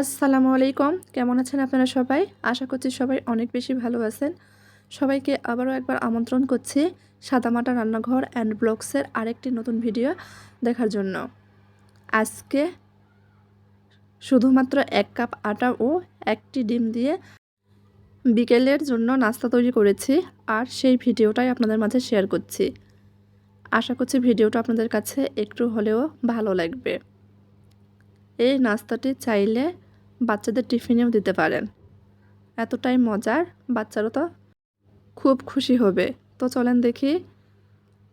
আসসালামু আলাইকুম। কেমন আছেন আপনারা সবাই? আশা করছি সবাই অনেক বেশি ভালো আছেন। সবাইকে আবারও একবার আমন্ত্রণ করছি সাদামাটা রান্নাঘর অ্যান্ড ব্লগসের আরেকটি নতুন ভিডিও দেখার জন্য। আজকে শুধুমাত্র এক কাপ আটা ও একটি ডিম দিয়ে বিকেলের জন্য নাস্তা তৈরি করেছি আর সেই ভিডিওটাই আপনাদের মাঝে শেয়ার করছি। আশা করছি ভিডিওটা আপনাদের কাছে একটু হলেও ভালো লাগবে। এই নাস্তাটি চাইলে বাচ্চাদের টিফিনেও দিতে পারেন। এতটাই মজার, বাচ্চারা তো খুব খুশি হবে। তো চলেন দেখি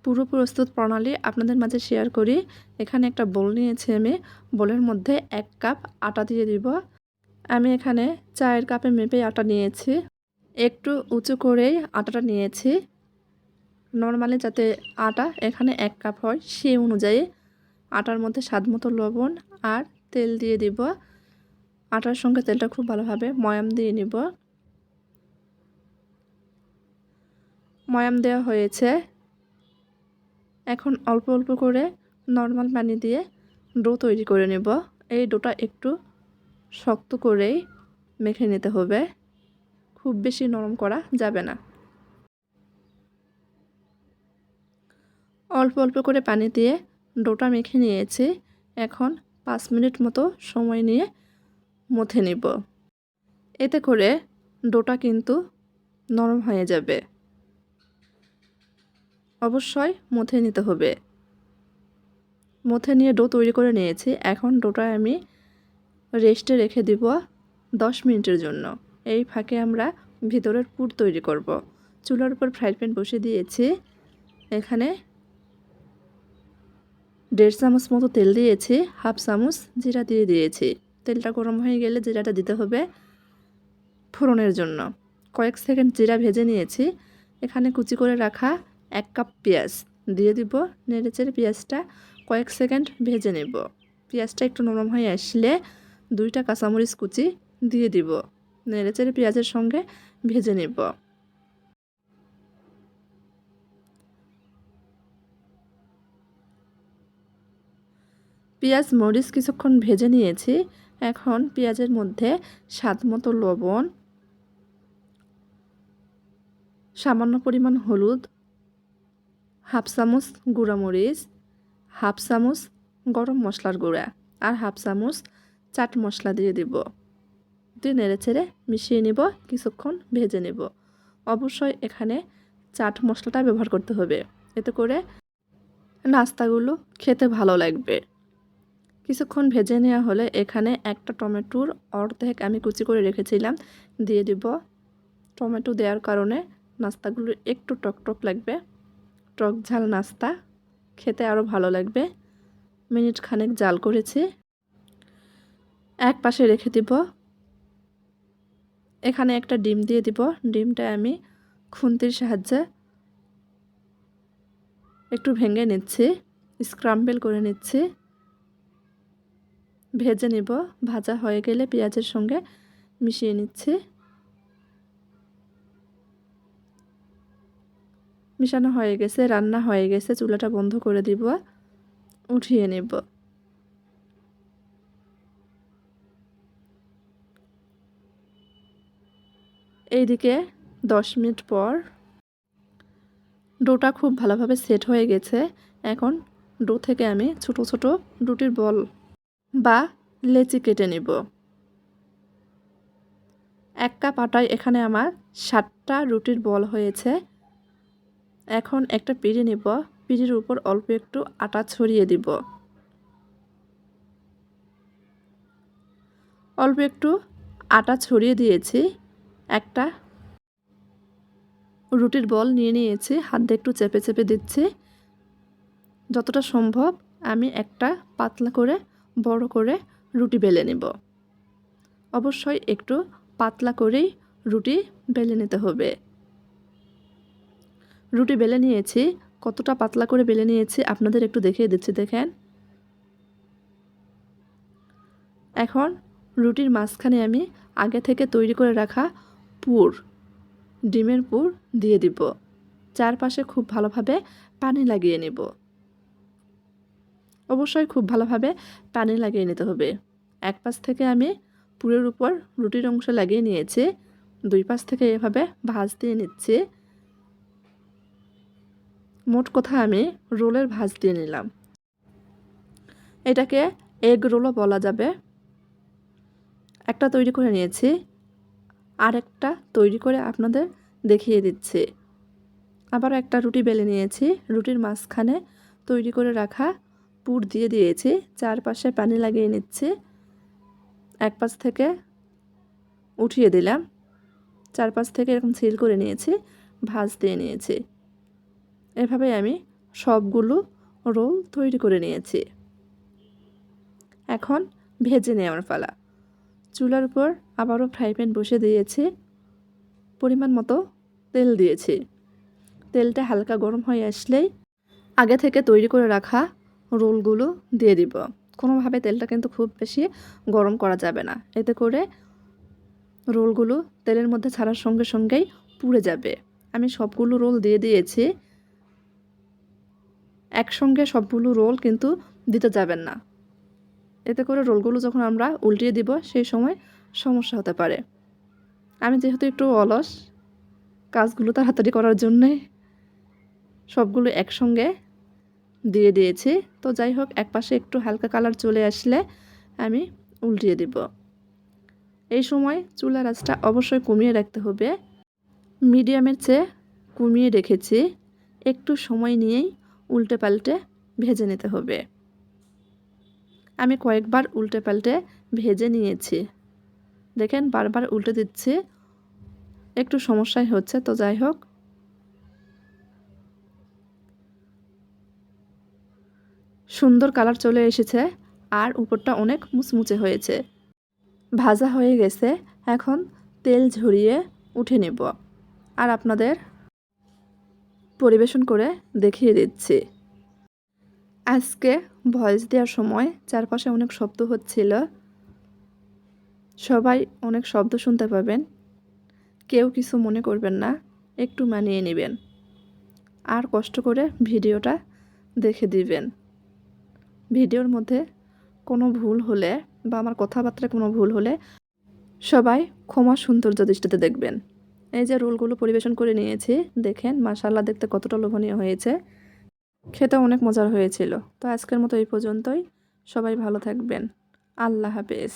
পুরো প্রস্তুত প্রণালী আপনাদের মাঝে শেয়ার করি। এখানে একটা বোল নিয়েছি আমি। বোলের মধ্যে এক কাপ আটা দিয়ে দিব। আমি এখানে চায়ের কাপে মেপে আটা নিয়েছি। একটু উঁচু করেই আটাটা নিয়েছি। নর্মালি যাতে আটা এখানে এক কাপ হয়, সেই অনুযায়ী আটার মধ্যে স্বাদ মতো লবণ আর তেল দিয়ে দিব। আটার সঙ্গে তেলটা খুব ভালোভাবে ময়াম দিয়ে নিব। ময়াম দেওয়া হয়েছে। এখন অল্প অল্প করে নর্মাল পানি দিয়ে ডো তৈরি করে নেব। এই ডোটা একটু শক্ত করেই মেখে নিতে হবে। খুব বেশি নরম করা যাবে না। অল্প অল্প করে পানি দিয়ে ডোটা মেখে নিয়েছি। এখন পাঁচ মিনিট মতো সময় নিয়ে মথে নিব। এতে করে ডোটা কিন্তু নরম হয়ে যাবে। অবশ্যই মথে নিতে হবে। মথে নিয়ে ডো তৈরি করে নিয়েছি। এখন ডোটা আমি রেস্টে রেখে দিব দশ মিনিটের জন্য। এই ফাঁকে আমরা ভিতরের পুর তৈরি করব। চুলার উপর ফ্রাই প্যান বসে দিয়েছি। এখানে দেড় চামচ মতো তেল দিয়েছি, হাফ চামচ জিরা দিয়ে দিয়েছি। তেলটা গরম হয়ে গেলে জিরাটা দিতে হবে ফোড়নের জন্য। কয়েক সেকেন্ড জিরা ভেজে নিয়েছি। এখানে কুচি করে রাখা এক কাপ পেঁয়াজ দিয়ে দিব নেড়েচেড়ে পেঁয়াজটা কয়েক সেকেন্ড ভেজে নেব। পেঁয়াজটা একটু নরম হয়ে আসলে দুইটা কাঁচামরিচ কুচি দিয়ে দিব নেড়েচেড়ে পেঁয়াজের সঙ্গে ভেজে নেব। পেঁয়াজ মরিচ কিছুক্ষণ ভেজে নিয়েছি। এখন পেঁয়াজের মধ্যে স্বাদ মতো লবণ, সামান্য পরিমাণ হলুদ, হাফ চামচ গুঁড়ামরিচ, হাফ চামচ গরম মশলার গুঁড়া আর হাফ চামচ চাট মশলা দিয়ে দিব। দিয়ে নেড়ে ছেড়ে মিশিয়ে নিব, কিছুক্ষণ ভেজে নেব। অবশ্যই এখানে চাট মশলাটা ব্যবহার করতে হবে। এতে করে নাস্তাগুলো খেতে ভালো লাগবে। কিছুক্ষণ ভেজে নেওয়া হলে এখানে একটা টমেটোর অর্ধেক আমি কুচি করে রেখেছিলাম। দিয়ে দিব টমেটো দেওয়ার কারণে নাস্তাগুলো একটু টক টক লাগবে। টক ঝাল নাস্তা, খেতে আরও ভালো লাগবে। মিনিট খানেক জাল করেছি। এক পাশে রেখে দিব। এখানে একটা ডিম দিয়ে দিব। ডিমটা আমি খুন্তির সাহায্যে একটু ভেঙে নিচ্ছি, স্ক্রাম্বেল করে নিচ্ছি। ভেজে নিব। ভাজা হয়ে গেলে পেঁয়াজের সঙ্গে মিশিয়ে নিচ্ছি। মিশানো হয়ে গেছে, রান্না হয়ে গেছে, চুলাটা বন্ধ করে দিব, উঠিয়ে নেব। এইদিকে দশ মিনিট পর ডোটা খুব ভালোভাবে সেট হয়ে গেছে। এখন ডো থেকে আমি ছোট ছোট রুটির বল বা লেচি কেটে নিব। এক কাপ আটায় এখানে আমার সাতটা রুটির বল হয়েছে। এখন একটা পিড়ি নিব। পিড়ির উপর অল্প একটু আটা ছড়িয়ে দিব। অল্প একটু আটা ছড়িয়ে দিয়েছি। একটা রুটির বল নিয়ে নিয়েছি। হাত দিয়ে একটু চেপে চেপে দিচ্ছি। যতটা সম্ভব আমি একটা পাতলা করে বড় করে রুটি বেলে নেব। অবশ্যই একটু পাতলা করেই রুটি বেলে নিতে হবে। রুটি বেলে নিয়েছি। কতটা পাতলা করে বেলে নিয়েছি আপনাদের একটু দেখিয়ে দিচ্ছি, দেখেন। এখন রুটির মাঝখানে আমি আগে থেকে তৈরি করে রাখা পুর, ডিমের পুর দিয়ে দিব। চারপাশে খুব ভালোভাবে পানি লাগিয়ে নেব। অবশ্যই খুব ভালোভাবে পানি লাগিয়ে নিতে হবে। এক পাশ থেকে আমি পুরের উপর রুটির অংশ লাগিয়ে নিয়েছি। দুই পাশ থেকে এভাবে ভাঁজ দিয়ে নিচ্ছি। মোট কথা আমি রোলের ভাঁজ দিয়ে নিলাম। এটাকে এগ রোলও বলা যাবে। একটা তৈরি করে নিয়েছি। আর একটা তৈরি করে আপনাদের দেখিয়ে দিচ্ছি। আবার একটা রুটি বেলে নিয়েছি। রুটির মাঝখানে তৈরি করে রাখা পুর দিয়ে দিয়েছি, চারপাশে পানি লাগিয়ে নিচ্ছি। এক পাশ থেকে উঠিয়ে দিলাম, চারপাশ থেকে এরকম সিল করে নিয়েছি, ভাজ দিয়ে নিয়েছি। এভাবে আমি সবগুলো রোল তৈরি করে নিয়েছি। এখন ভেজে নেওয়ার পালা। চুলার উপর আবারও ফ্রাই প্যান বসে দিয়েছি। পরিমাণ মতো তেল দিয়েছি। তেলটা হালকা গরম হয়ে আসলেই আগে থেকে তৈরি করে রাখা রোলগুলো দিয়ে দিব। কোনোভাবে তেলটা কিন্তু খুব বেশি গরম করা যাবে না। এতে করে রোলগুলো তেলের মধ্যে ছাড়ার সঙ্গে সঙ্গেই পুড়ে যাবে। আমি সবগুলো রোল দিয়ে দিয়েছি। একসঙ্গে সবগুলো রোল কিন্তু দিতে যাবেন না। এতে করে রোলগুলো যখন আমরা উল্টিয়ে দিব, সেই সময় সমস্যা হতে পারে। আমি যেহেতু একটু অলস, কাজগুলো তাড়াতাড়ি করার জন্যে সবগুলো একসঙ্গে দিয়ে দিয়েছি। তো যাই হোক, এক পাশে একটু হালকা কালার চলে আসলে আমি উল্টিয়ে দিব। এই সময় চুলার আঁচটা অবশ্যই কমিয়ে রাখতে হবে। মিডিয়ামের চেয়ে কমিয়ে রেখেছি। একটু সময় নিয়েই উল্টে পাল্টে ভেজে নিতে হবে। আমি কয়েকবার উল্টে পাল্টে ভেজে নিয়েছি। দেখেন, বারবার উল্টে দিচ্ছি। একটু সমস্যাই হচ্ছে, তো যাই হোক। সুন্দর কালার চলে এসেছে আর উপরটা অনেক মুচমুচে হয়েছে। ভাজা হয়ে গেছে, এখন তেল ঝরিয়ে উঠে নেব। আর আপনাদের পরিবেশন করে দেখিয়ে দিচ্ছি। আজকে ভয়েস দেওয়ার সময় চারপাশে অনেক শব্দ হচ্ছিল। সবাই অনেক শব্দ শুনতে পাবেন। কেউ কিছু মনে করবেন না, একটু মানিয়ে নেবেন। আর কষ্ট করে ভিডিওটা দেখে দিবেন। ভিডিওর মধ্যে কোনো ভুল হলে বা আমার কথাবার্তায় কোনো ভুল হলে সবাই ক্ষমা সৌন্দর্য দৃষ্টিতে দেখবেন। এই যে রোলগুলো পরিবেশন করে নিয়েছি, দেখেন মাশাল্লাহ দেখতে কতটা লোভনীয় হয়েছে। খেতে অনেক মজার হয়েছিল। তো আজকের মতো এই পর্যন্তই। সবাই ভালো থাকবেন। আল্লাহ হাফেজ।